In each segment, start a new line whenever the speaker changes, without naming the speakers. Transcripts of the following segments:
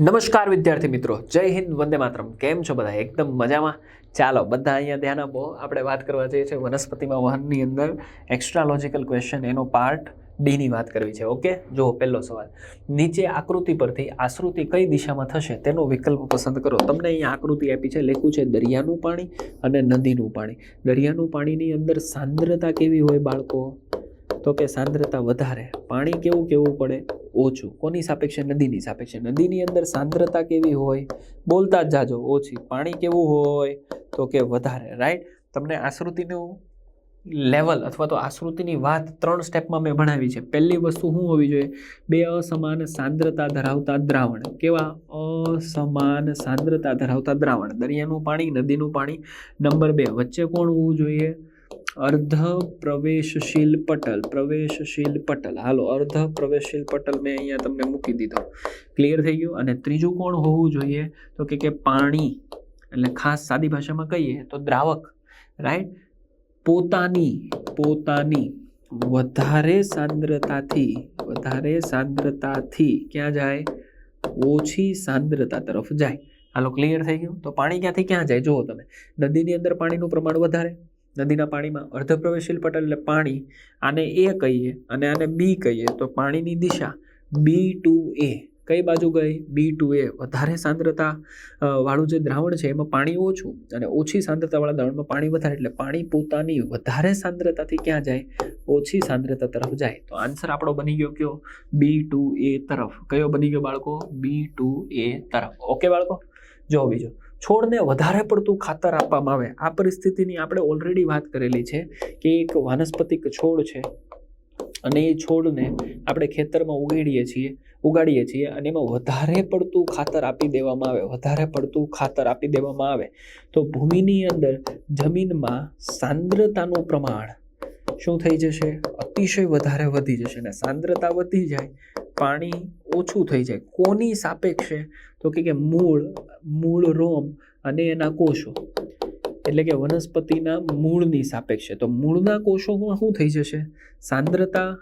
નમસ્કાર વિદ્યાર્થી મિત્રો, જય હિન્દ, વંદે માતરમ. કેમ છો બધા? એકદમ મજામાં? ચાલો, બધા અહીંયા ધ્યાન આપો. આપણે વાત કરવા જઈએ છીએ વનસ્પતિમાં વહનની અંદર એક્સ્ટ્રાલોજિકલ ક્વેશ્ચન એનો પાર્ટ ડીની વાત કરવી છે, ઓકે? જુઓ, પહેલો સવાલ. નીચે આકૃતિ પરથી આશ્રુતિ કઈ દિશામાં થશે તેનો વિકલ્પ પસંદ કરો. તમને અહીંયા આકૃતિ આપી છે લખ્યું છે દરિયાનું પાણી અને નદીનું પાણી. દરિયાનું પાણીની અંદર સાંદ્રતા કેવી હોય બાળકો? તો કે સાંદ્રતા વધારે, પાણી કેવું કેવું પડે? ઓછું. કોની સાપેક્ષે? નદીની સાપેક્ષે. નદીની અંદર સાંદ્રતા કેવી હોય? બોલતા જ જાજો, ઓછી. પાણી કેવું હોય? તો કે વધારે રાઈટ તમને આશ્રુતિનું લેવલ અથવા તો આશ્રુતિની વાત ત્રણ સ્ટેપમાં મેં ભણાવી છે. પહેલી વસ્તુ શું હોવી જોઈએ? બે અસમાન સાંદ્રતા ધરાવતા દ્રાવણ. કેવા? અસમાન સાંદ્રતા ધરાવતા દ્રાવણ. દરિયાનું પાણી, નદીનું પાણી. નંબર બે, વચ્ચે કોણ હોવું જોઈએ? અર્ધ પ્રવેશશીલ પટલ પ્રવેશશીલ પટલ. હાલો અર્ધ પ્રવેશશીલ પટલ મેં અહીંયા તમને મૂકી દીધો. ક્લિયર થઈ ગયું? અને ત્રીજું કોણ હોવું જોઈએ? તો કે કે પાણી, એટલે ખાસ સાદી ભાષામાં કહીએ તો દ્રાવક રાઈટ પોતાની પોતાની. વધારે સાંદ્રતાથી વધારે સાંદ્રતાથી ક્યાં જાય? ઓછી સાંદ્રતા તરફ જાય. હાલો ક્લિયર થઈ ગયું? તો પાણી ક્યાંથી ક્યાં જાય? જુઓ તમે. નદીની અંદર પાણીનું પ્રમાણ વધારે નદીના પાણીમાં અર્ધપ્રવેશીલ પટલ એટલે પાણી, આને એ કહીએ અને આને બી કહીએ તો પાણીની દિશા બી ટુ એ. કઈ બાજુ ગઈ? બી ટુ એ. વધારે સાંદ્રતા વાળું જે દ્રાવણ છે એમાં પાણી ઓછું અને ઓછી સાંદ્રતાવાળા દ્રાવણમાં પાણી વધારે એટલે પાણી પોતાની વધારે સાંદ્રતાથી ક્યાં જાય? ઓછી સાંદ્રતા તરફ જાય. તો આન્સર આપણો બની ગયો કયો? બી ટુ એ તરફ. કયો બની ગયો બાળકો? બી ટુ એ તરફ. ઓકે બાળકો? જો બીજો. છોડને વધારે પડતું ખાતર આપવામાં આવે. આ પરિસ્થિતિની આપણે ઓલરેડી વાત કરેલી છે કે એક વાનસ્પતિક છોડ છે. અને એ છોડને આપણે ખેતરમાં ઉગાડીએ છીએ ઉગાડીએ છીએ અને એમાં વધારે પડતું ખાતર આપી દેવામાં આવે, વધારે પડતું ખાતર આપી દેવામાં આવે. તો ભૂમિની અંદર જમીનમાં સાંદ્રતાનું પ્રમાણ શું થઈ જશે? અતિશય વધારે વધી જશે. અને સાંદ્રતા વધી જાય પાણી ઓછું થઈ જાય. કોની સાપેક્ષે? તો કે મૂળ મૂળ રોમ અને એના કોષો. એટલે કે વનસ્પતિના મૂળની સાપેક્ષે. તો મૂળના કોષોમાં શું થઈ જશે? સાંદ્રતા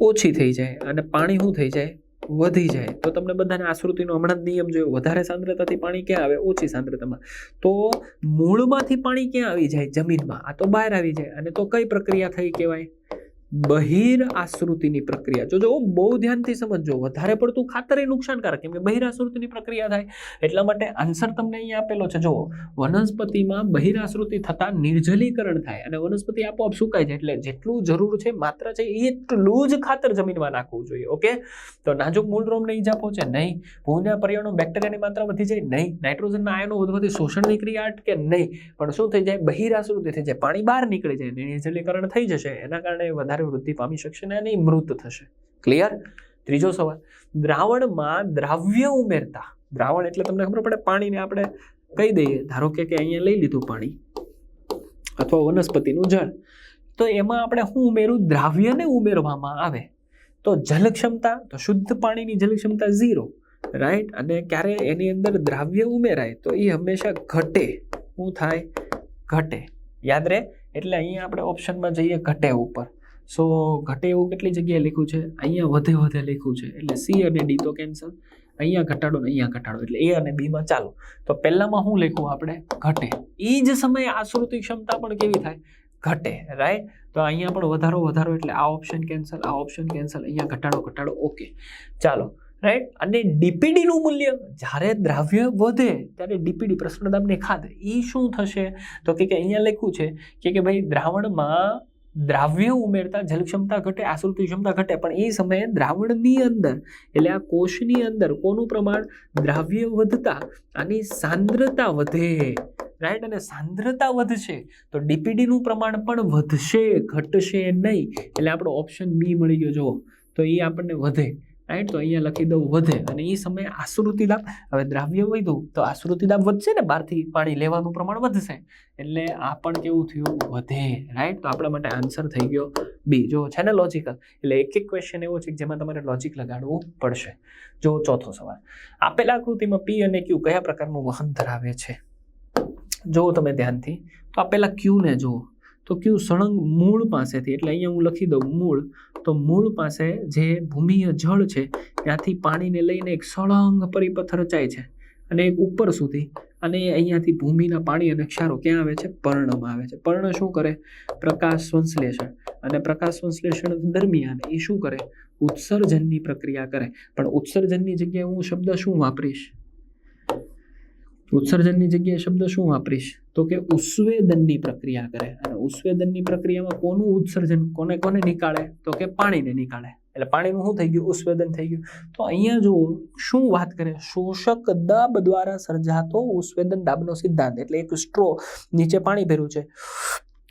ઓછી થઈ જાય અને પાણી શું થઈ જાય? વધી જાય. તો તમને બધાને આશ્રુતિનો હમણાં જ નિયમ જોયો. વધારે સાંદ્રતાથી પાણી ક્યાં આવે? ઓછી સાંદ્રતામાં. તો મૂળમાંથી પાણી ક્યાં આવી જાય? જમીનમાં. આ તો બહાર આવી જાય. અને તો કઈ પ્રક્રિયા થઈ કહેવાય? બહિર આશ્રુતિની પ્રક્રિયા. જો જો બહુ ધ્યાનથી સમજજો, વધારે પડતું ખાતર એ નુકસાનકારક, કેમ કે બહિર આશ્રુતિની પ્રક્રિયા થાય. એટલા માટે આન્સર તમને અહીંયા આપેલો છે. જો વનસ્પતિમાં બહિર આશ્રુતિ થતાં નિર્જલીકરણ થાય અને વનસ્પતિ આપોઆપ સુકાય છે એટલે જેટલું જરૂર છે, માત્ર છે એટલું જ ખાતર જમીનમાં નાખવું જોઈએ ઓકે તો નાજુક મૂળ રોમને ઈજા પહોંચે નહીં ભૂના પર્યાવરણો બેક્ટેરિયાની માત્રા વધી જાય નહીં, નાઇટ્રોજનના આયનો વધવાથી શોષણની ક્રિયા અટકે નહીં. પણ શું થઈ જાય? બહિર આશ્રુતિ થઈ જાય, પાણી બહાર નીકળી જાય, નિર્જલીકરણ થઈ જશે. એના કારણે વધારે વૃદ્ધિ પામી શકશે ને અને મૃત થશે. ક્લિયર ત્રીજો સવાલ. દ્રાવણમાં દ્રાવ્ય ઉમેરતા. દ્રાવણ એટલે તમને ખબર પડે, પાણીને આપણે કહી દઈએ. ધારો કે અહીંયા લઈ લીધું પાણી અથવા વનસ્પતિનું જળ. તો એમાં આપણે શું ઉમેરું દ્રાવ્યને ઉમેરવામાં આવે. તો જલ ક્ષમતા તો શુદ્ધ પાણીની જલ ક્ષમતા ઝીરો. રાઈટ અને ક્યારે એની અંદર દ્રાવ્ય ઉમેરાય? તો એ હંમેશા ઘટે. શું થાય? ઘટે. યાદ રહે? એટલે અહીંયા આપણે ઓપ્શનમાં જઈએ ઘટે ઉપર. સો ઘટે એવું કેટલી જગ્યાએ લખ્યું છે? અહીંયા વધે વધે લખ્યું છે. એટલે સી અને ડી તો કેન્સલ અહીંયા ઘટાડો ને અહીંયા ઘટાડો. એટલે એ અને બીમાં ચાલો. તો પહેલામાં શું લખ્યું આપણે? ઘટે. એ જ સમયે આશ્રુતિ ક્ષમતા પણ કેવી થાય? ઘટે. રાઈટ તો અહીંયા પણ વધારો વધારો. એટલે આ ઓપ્શન કેન્સલ આ ઓપ્શન કેન્સલ અહીંયા ઘટાડો ઘટાડો. ઓકે ચાલો. રાઈટ અને ડીપીડીનું મૂલ્ય? જ્યારે દ્રાવ્ય વધે, ત્યારે ડીપીડી પ્રશ્નદાબને ખાધ એ શું થશે? તો કે અહીંયા લખ્યું છે કે ભાઈ દ્રાવણમાં દ્રાવ્ય ઉમેરતા જલ ક્ષમતા ઘટે આસુલતી ક્ષમતા ઘટે, પણ એ સમયે દ્રાવણની અંદર, એટલે આ કોષની અંદર કોનું પ્રમાણ? દ્રાવ્ય વધતા આની સાંદ્રતા વધે. રાઈટ અને સાંદ્રતા વધશે, તો ડીપીડીનું પ્રમાણ પણ વધશે, ઘટશે નહીં. એટલે આપણો ઓપ્શન બી મળી ગયો, જુઓ. તો એ આપણને વધે. રાઈટ તો અહીંયા લખી દઉં વધે. અને એ સમયે આશ્રુતિદાબ હવે દ્રાવ્ય વધ્યું, તો આશ્રુતિદાબ વધશે ને? બહારથી પાણી લેવાનું પ્રમાણ વધશે. એટલે આ પણ કેવું થયું? વધે. રાઈટ તો આપણા માટે આન્સર થઈ ગયો બી જો છે ને લોજિકલ એટલે એક એક ક્વેશ્ચન એવો છે કે જેમાં તમારે લોજિક લગાડવું પડશે. જો ચોથો સવાલ. આપેલા આકૃતિમાં પી અને ક્યુ કયા પ્રકારનું વહન ધરાવે છે? જુઓ તમે ધ્યાનથી, તો આપેલા ક્યુને જુઓ. તો કયું સળંગ મૂળ પાસેથી, એટલે અહીંયા હું લખી દઉં મૂળ, તો મૂળ પાસે જે ભૂમિય જળ છે, ત્યાંથી પાણીને લઈને એક સળંગ પરિપથ રચાય છે. અને એક ઉપર સુધી, અને અહીંયાથી ભૂમિના પાણી અને ક્ષારો ક્યાં આવે છે? પર્ણમાં આવે છે. પર્ણ શું કરે? પ્રકાશ સંશ્લેષણ. અને પ્રકાશ સંશ્લેષણ દરમિયાન એ શું કરે? ઉત્સર્જનની પ્રક્રિયા કરે. પણ ઉત્સર્જનની જગ્યાએ હું શબ્દ શું વાપરીશ? ઉત્સર્જનની જગ્યાએ શબ્દ શું વાપરીશ? તો કે ઉસ્વેદનની પ્રક્રિયા કરે. અને ઉસ્વેદનની પ્રક્રિયામાં કોનું ઉત્સર્જન? કોને કોને નીકાળે? તો કે પાણીને નીકાળે. એટલે પાણીનું શું થઈ ગયું? ઉસ્વેદન થઈ ગયું. તો અહીંયા જો શું વાત કરે? શોષક દાબ દ્વારા સર્જાતો ઉસ્વેદન દાબનો સિદ્ધાંત. એટલે એક સ્ટ્રો નીચે પાણી ભર્યું છે.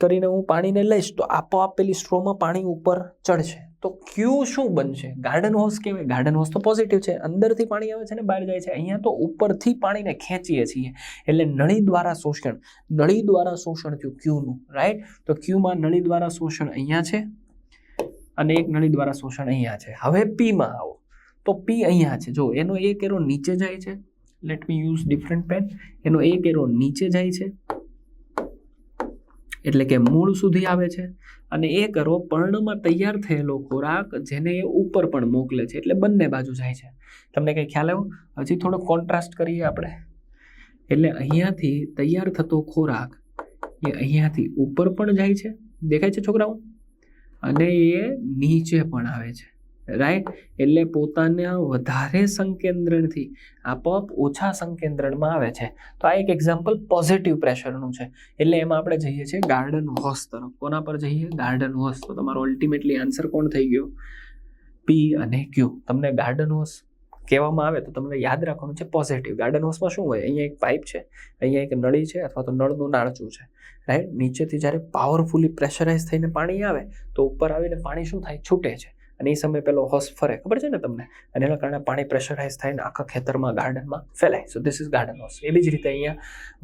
કરીને હું પાણીને લઈશ, તો આપોઆપ પેલી સ્ટ્રોમાં પાણી ઉપર ચડશે. તો ક્યુ શું બનશે? ગાર્ડન હોસ કેવાય ગાર્ડન હોસ તો પોઝિટિવ છે. અંદરથી પાણી આવે છે ને બહાર જાય છે. અહીંયા તો ઉપરથી પાણીને ખેંચીએ છીએ. એટલે નળી દ્વારા શોષણ. નળી દ્વારા શોષણ થયું ક્યુનું રાઈટ તો ક્યુમાં નળી દ્વારા શોષણ અહીંયા છે અને એક નળી દ્વારા શોષણ અહીંયા છે. હવે પીમાં આવો. તો પી અહીંયા છે. જો, એનો એક એરો નીચે જાય છે. Let me use different pen એનો એક એરો નીચે જાય છે. એટલે કે મૂળ સુધી આવે છે. અને એ કરો પર્ણમાં તૈયાર થયેલો ખોરાક જેને એ ઉપર પણ મોકલે છે, એટલે બંને બાજુ જાય છે. તમને કંઈ ખ્યાલ આવ્યો? હજી થોડો કોન્ટ્રાસ્ટ કરીએ આપણે. એટલે અહીંયાથી તૈયાર થતો ખોરાક એ અહીંયાથી ઉપર પણ જાય છે. દેખાય છે છોકરાઓ? અને એ નીચે પણ આવે છે. રાઈટ એટલે પોતાના વધારે સંકેન્દ્રણથી આપોઆપ ઓછા સંકેન્દ્રણમાં આવે છે. તો આ એક એક્ઝામ્પલ પોઝિટિવ પ્રેશરનું છે. એટલે એમાં આપણે જઈએ છીએ ગાર્ડન હોસ તરફ. કોના પર જઈએ? ગાર્ડન હોસ તો તમારો અલ્ટિમેટલી આન્સર કોણ થઈ ગયો? પી અને ક્યુ તમને ગાર્ડન હોસ કહેવામાં આવે તો તમને યાદ રાખવાનું છે પોઝિટિવ ગાર્ડન હોસમાં શું હોય? અહીંયા એક પાઇપ છે, અહીંયા એક નળી છે અથવા તો નળનું નાળચું છે. રાઈટ નીચેથી જ્યારે પાવરફુલી પ્રેશરાઇઝ થઈને પાણી આવે, તો ઉપર આવીને પાણી શું થાય? છૂટે છે. અને એ સમયે પેલો હોસ ફરે. ખબર છે ને તમને? અને એના કારણે પાણી પ્રેશરાઇઝ થાય ને આખા ખેતરમાં, ગાર્ડનમાં ફેલાય. So this is garden hose. એવી જ રીતે અહીંયા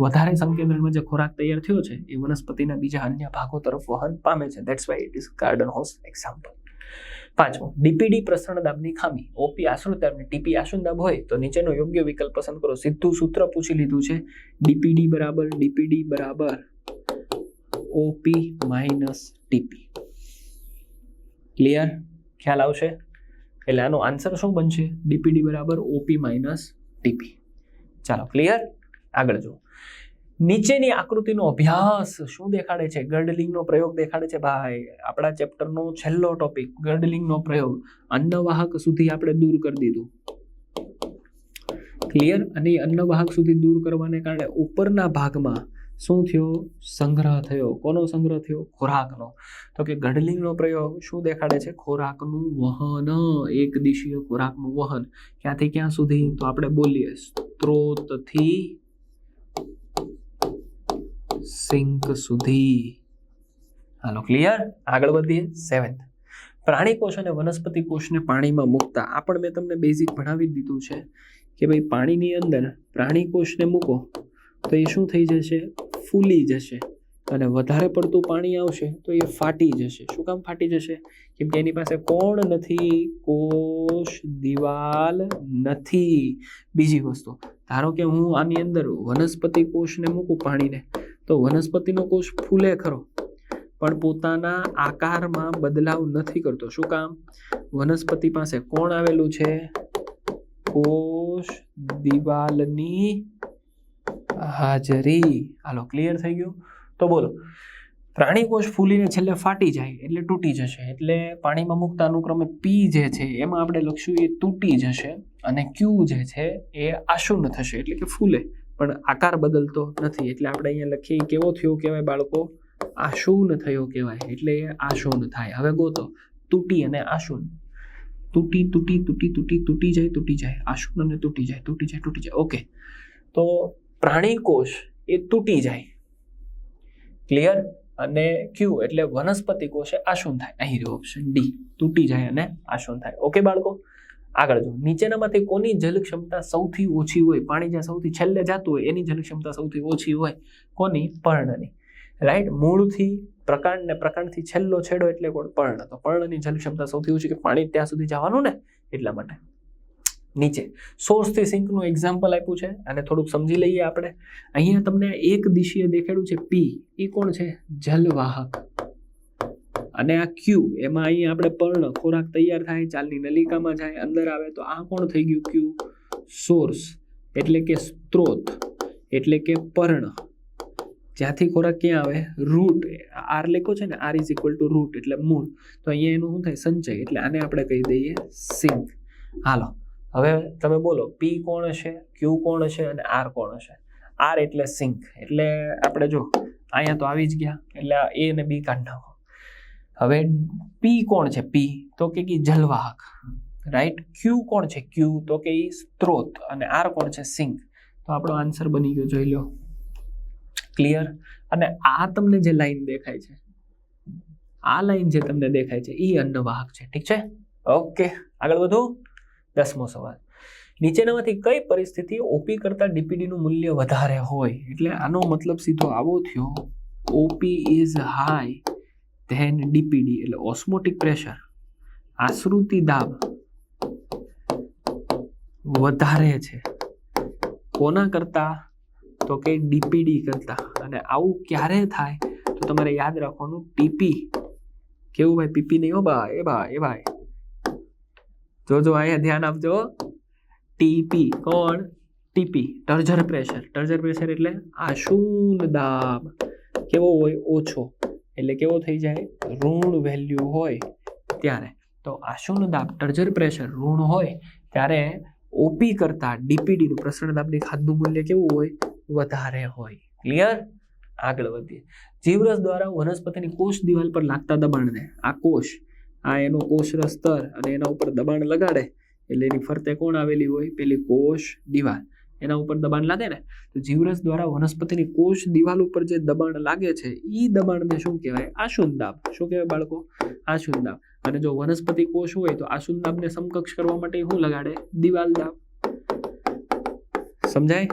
વધારે સંકેન્દ્રમાં જે ખોરાક તૈયાર થયો છે, એ વનસ્પતિના બીજા અન્ય ભાગો તરફ વહન પામે છે. That's why it is garden hose example પાંચમું ડીપીડી પ્રસરણ દાબની ખામી. ઓપી આશ્રિત દાબ ને ટીપી આશ્રિત દાબ હોય તો નીચેનો યોગ્ય વિકલ્પ પસંદ કરો. સીધું સૂત્ર પૂછી લીધું છે. ડીપીડી બરાબર ડીપીડી બરાબર ઓપી માઇનસ ટીપી ક્લિયર ખ્યાલ આવશે? એટલે આનો આન્સર શું બનશે? ડીપીડી બરાબર ઓપી માઇનસ ટીપી ચાલો ક્લિયર આગળ જુઓ. નીચેની આકૃતિનો અભ્યાસ શું દેખાડે છે? ગર્ડલિંગનો પ્રયોગ દેખાડે છે? ભાઈ, આપણા ચેપ્ટરનો છેલ્લો ટોપિક ગર્ડલિંગનો પ્રયોગ. અન્નવાહક સુધી આપણે દૂર કરી દીધું. ક્લિયર અને અન્નવાહક સુધી દૂર કરવાને કારણે ઉપરના ભાગમાં શું થયો? સંગ્રહ થયો. કોનો સંગ્રહ થયો? ખોરાકનો. તો કે ગઢલિંગનો પ્રયોગ શું દેખાડે છે? ખોરાકનું વહન. એક દિશીય ખોરાકનું વહન. ક્યાંથી ક્યાં સુધી? તો આપણે બોલીએ. સ્ત્રોતથી સિંક સુધી. હાલો ક્લિયર આગળ વધીએ. સેવન્થ પ્રાણી કોષ અને વનસ્પતિ કોષને પાણીમાં મૂકતા. આ પણ મેં તમને બેઝિક ભણાવી દીધું છે કે ભાઈ પાણીની અંદર પ્રાણી કોષને મૂકો તો એ શું થઈ જશે? ફૂલી જશે અને વધારે પડતું પાણી આવશે તો એ ફાટી જશે. શું કામ ફાટી જશે? કેમ કે એની પાસે કોણ નથી, કોષ, દિવાલ નથી. બીજી વસ્તુ, ધારો કે હું આની અંદર વનસ્પતિ કોષને મૂકું પાણીને, તો વનસ્પતિનો કોષ ફૂલે ખરો, પણ પોતાના આકારમાં બદલાવ નથી કરતો. શું કામ? વનસ્પતિ પાસે કોણ આવેલું છે? કોષ, દિવાલની હાજરી. હાલો ક્લિયર થઈ ગયું? તો બોલો. પ્રાણી કોષ ફૂલીને છેલ્લે ફાટી જાય એટલે તૂટી જશે. એટલે પાણીમાં મુક્ત અનુક્રમે પી જે છે, એમાં આપણે લખશું એ તૂટી જશે અને ક્યુ જે છે, એ આશુન થશે એટલે કે ફૂલે. પણ આકાર બદલતો નથી. એટલે આપણે અહીંયા લખીએ કેવો થયો? કહેવાય બાળકો. આશુન થયો કહેવાય. એટલે એ આશુન થાય. હવે ગોતો. તૂટી અને આશુન. તૂટી તૂટી તૂટી તૂટી તૂટી જાય તૂટી જાય. આશુન અને તૂટી જાય તૂટી જાય તૂટી જાય. ઓકે તો પ્રાણી કોષ એ તૂટી જાય. ક્લિયર અને ક્યુ એટલે વનસ્પતિ કોષે આશુન થાય. અહીં રહ્યો ઓપ્શન ડી તૂટી જાય અને આશુન થાય. ઓકે બાળકો? આગળ જો. નીચેનામાંથી કોની જલ ક્ષમતા સૌથી ઓછી હોય? પાણી જ્યાં સૌથી છેલ્લે જતું હોય, એની જલ ક્ષમતા સૌથી ઓછી હોય? કોની? પર્ણની. રાઈટ મૂળથી પ્રકાંડ ને પ્રકાંડથી છેલ્લો છેડો એટલે કોણ? પર્ણ. તો પર્ણની જલ ક્ષમતા સૌથી ઓછી કે પાણી ત્યાં સુધી જવાનું ને? એટલા માટે. નીચે. સોર્સથી સિંકનું એક્ઝામ્પલ આપ્યું છે અને થોડુંક સમજી લઈએ આપણે. અહીંયા તમને એક દિશીએ દેખાડ્યું છે પી એ કોણ છે? જલવાહક. અને આ ક્યુ એમાં અહીંયા આપણે પર્ણ, ખોરાક તૈયાર થાય, ચાલની નલિકામાં જાય, અંદર આવે, તો આ કોણ થઈ ગયું ક્યુ સોર્સ એટલે કે સ્ત્રોત. એટલે કે પર્ણ. જ્યાંથી ખોરાક ક્યાં આવે? રૂટ આર લેખો છે ને R is equal to root એટલે મૂળ. તો અહીંયા એનું શું થાય? સંચય. એટલે આને આપણે કહી દઈએ સિંક હાલો. હવે તમે બોલો પી કોણ હશે ક્યુ કોણ હશે અને આર કોણ હશે? આર એટલે સિંક એટલે આપણે જો, અહીંયા તો આવી જ ગયા. એટલે એ અને બી કાઢી હવે પી કોણ છે? પી તો કે જલવાહક. રાઈટ ક્યુ કોણ છે? ક્યુ તો કે સ્ત્રોત. અને આર કોણ છે? સિંક તો આપણો આન્સર બની ગયો, જોઈ લો. ક્લિયર અને આ તમને જે લાઈન દેખાય છે, આ લાઈન જે તમને દેખાય છે એ અન્નવાહક છે. ઠીક છે? ઓકે આગળ વધુ. દસમો સવાલ. નીચેનામાંથી કઈ પરિસ્થિતિ ઓપી કરતા ડીપીડીનું મૂલ્ય વધારે હોય? એટલે આનો મતલબ સીધો આવો થયો. OP is high then DPD એટલે ઓસ્મોટિક પ્રેશર આશ્રુતિ દાબ વધારે છે. કોના કરતા? તો કે ડીપીડી કરતા. અને આવું ક્યારે થાય? તો તમારે યાદ રાખવાનું ટીપી કેવું ભાઈ? પીપી નહીં હો બા, એ બા, એ ભાઈ જોજો અહીંયા ધ્યાન આપજો. ટીપી કોણ? TP turgor pressure turgor pressure એટલે આશુન દાબ. કેવો હોય? ઓછો. એટલે કેવો થઈ જાય? ઋણ વેલ્યુ હોય ત્યારે. તો આશુન દાબ ટર્જર પ્રેશર ઋણ હોય ત્યારે ઓપી કરતા ડીપીડીનું પ્રસરણ દાબની ખાદનું મૂલ્ય કેવું હોય? વધારે હોય. ક્લિયર આગળ વધીએ. જીવરસ દ્વારા વનસ્પતિની કોષ દિવાલ પર લાગતા દબાણને આ કોષ આ એનો કોષર સ્તર અને એના ઉપર દબાણ લગાડે એટલે એની ફરતે કોણ આવેલી હોય? પેલી કોષ દિવાલ. એના ઉપર દબાણ લાગે ને? તો જીવરસ દ્વારા વનસ્પતિની કોષ દિવાલ ઉપર જે દબાણ લાગે છે એ દબાણને શું કહેવાય? આશુંદાબ શું કહેવાય બાળકો? આશુંદાબ અને જો વનસ્પતિ કોષ હોય તો આશુંદાબને સમકક્ષ કરવા માટે શું લગાડે? દિવાલ દાબ. સમજાય?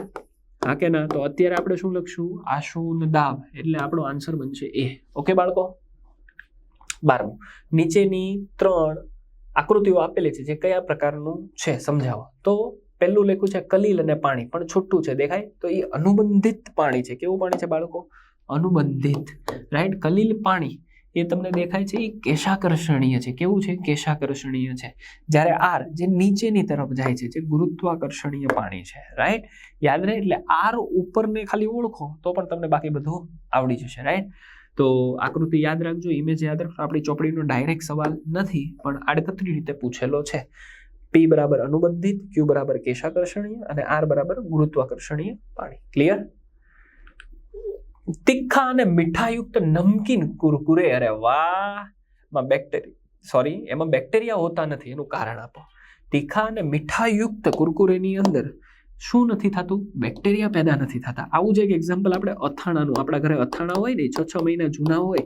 હા કે ના? તો અત્યારે આપણે શું લખશું? આશુન દાબ એટલે આપણો આન્સર બનશે એ. ઓકે બાળકો? બારમું. નીચેની ત્રણ આકૃતિઓ આપેલી છે જે કયા પ્રકારનું છે સમજાવો તો પહેલું લેખું છે કલીલ અને પાણી, પણ છૂટું છે, દેખાય? તો એ અનુબંધિત પાણી છે. કેવું પાણી છે બાળકો? અનુબંધિત. રાઈટ? કલીલ પાણી, એ તમને દેખાય છે એ કેશાકર્ષણીય છે. કેવું છે? કેશાકર્ષણીય છે. જ્યારે આર જે નીચેની તરફ જાય છે, જે ગુરુત્વાકર્ષણીય પાણી છે. રાઈટ? યાદ રહે? એટલે આર ઉપરને ખાલી ઓળખો, તો પણ તમને બાકી બધું આવડી જશે. રાઈટ? તો આકૃતિ યાદ રાખજો ઇમેજ યાદ રાખજો. આપણી ચોપડીનો ડાયરેક્ટ સવાલ નથી, પણ આડકતરી રીતે પૂછેલો છે. પી બરાબર અનુબંધિત ક્યુ બરાબર કેશાકર્ષણીય અને આર બરાબર ગુરુત્વાકર્ષણીય પાણી. ક્લિયર તીખા અને મીઠાયુક્ત નમકીન કુરકુરે, અરે વાહ! માં બેક્ટેરિયા સોરી એમાં બેક્ટેરિયા હોતા નથી, એનું કારણ આપો. તીખા અને મીઠાયુક્ત કુરકુરેની અંદર શું નથી થતું? બેક્ટેરિયા પેદા નથી થતા. આવું જ એક એક્ઝામ્પલ આપણે અથાણાનું. આપણા ઘરે અથાણા હોય ને છ છ મહિના જૂના હોય,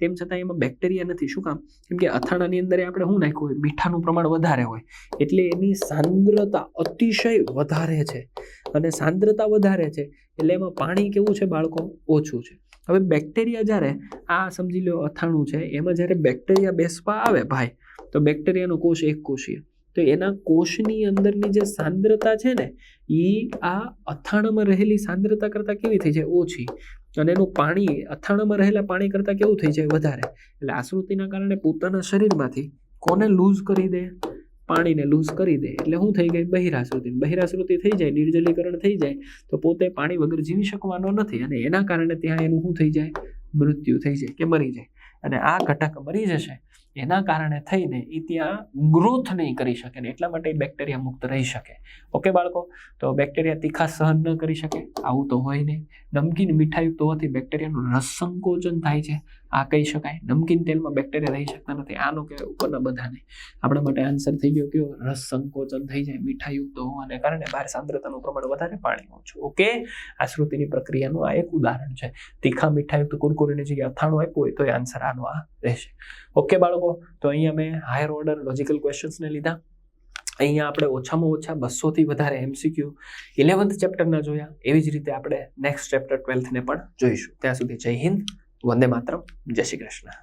તેમ છતાં એમાં બેક્ટેરિયા નથી. શું કામ? કેમ કે અથાણાની અંદર આપણે શું નાખ્યું હોય? મીઠાનું પ્રમાણ વધારે હોય. એટલે એની સાંદ્રતા અતિશય વધારે છે. અને સાંદ્રતા વધારે છે. એટલે એમાં પાણી કેવું છે બાળકો? ઓછું છે. હવે બેક્ટેરિયા જ્યારે, આ સમજી લો અથાણું છે, એમાં જ્યારે બેક્ટેરિયા બેસવા આવે ભાઈ, તો બેક્ટેરિયાનો કોષ એક કોષીય. તો એના કોષની અંદરની જે સાંદ્રતા છે ને, એ આ અથાણામાં રહેલી સાંદ્રતા કરતાં કેવી થઈ જાય? ઓછી. અને એનું પાણી, અથાણામાં રહેલા પાણી કરતાં કેવું થઈ જાય વધારે? એટલે આશ્રુતિના કારણે પોતાના શરીરમાંથી કોને લૂઝ કરી દે? પાણીને લૂઝ કરી દે. એટલે શું થઈ ગઈ? બહિરાશ્રુતિ બહિરાશ્રુતિ થઈ જાય, નિર્જલીકરણ થઈ જાય, તો પોતે પાણી વગર જીવી શકવાનો નથી. અને એના કારણે ત્યાં એનું શું થઈ જાય? મૃત્યુ થઈ જાય કે મરી જાય. અને આ ઘટક મરી જશે. એના કારણે થઈને એ ત્યાં ગ્રોથ નહીં કરી શકે ને એટલા માટે બેક્ટેરિયા મુક્ત રહી શકે. ઓકે બાળકો? તો બેક્ટેરિયા તીખા સહન ન કરી શકે, આવું તો હોય નહીં. નમકીન મીઠાયુક્ત હોવાથી બેક્ટેરિયાનું રસ સંકોચન થાય છે. આ કહી શકાય. નમકીન તેલમાં બેક્ટેરિયા રહી શકતા નથી. આનો કહેવાય ઉપરના બધાને. આપણા માટે આન્સર થઈ ગયો કયો? રસ સંકોચન થઈ જાય મીઠાયુક્ત હોવાને કારણે બહાર સાંદ્રતાનું પ્રમાણ વધારે પાણી ઓછું. ઓકે આ શ્રુતિની પ્રક્રિયાનું આ એક ઉદાહરણ છે. તીખા મીઠાયુક્ત કુરકુરીની જગ્યાએ અથાણું આપ્યું હોય તો એ આન્સર આનો આ રહેશે. ઓકે બાળકો? તો અહીંયા અમે હાયર ઓર્ડર લોજિકલ ક્વેશ્ચન્સને લીધા. અહીંયા આપણે ઓછામાં ઓછા બસોથી વધારે એમસીક્યુ ઇલેવન્થ ચેપ્ટરના જોયા. એવી જ રીતે આપણે નેક્સ્ટ ચેપ્ટર ટ્વેલ્થને પણ જોઈશું. ત્યાં સુધી જય હિન્દ, વંદે માતરમ, જય શ્રી કૃષ્ણ.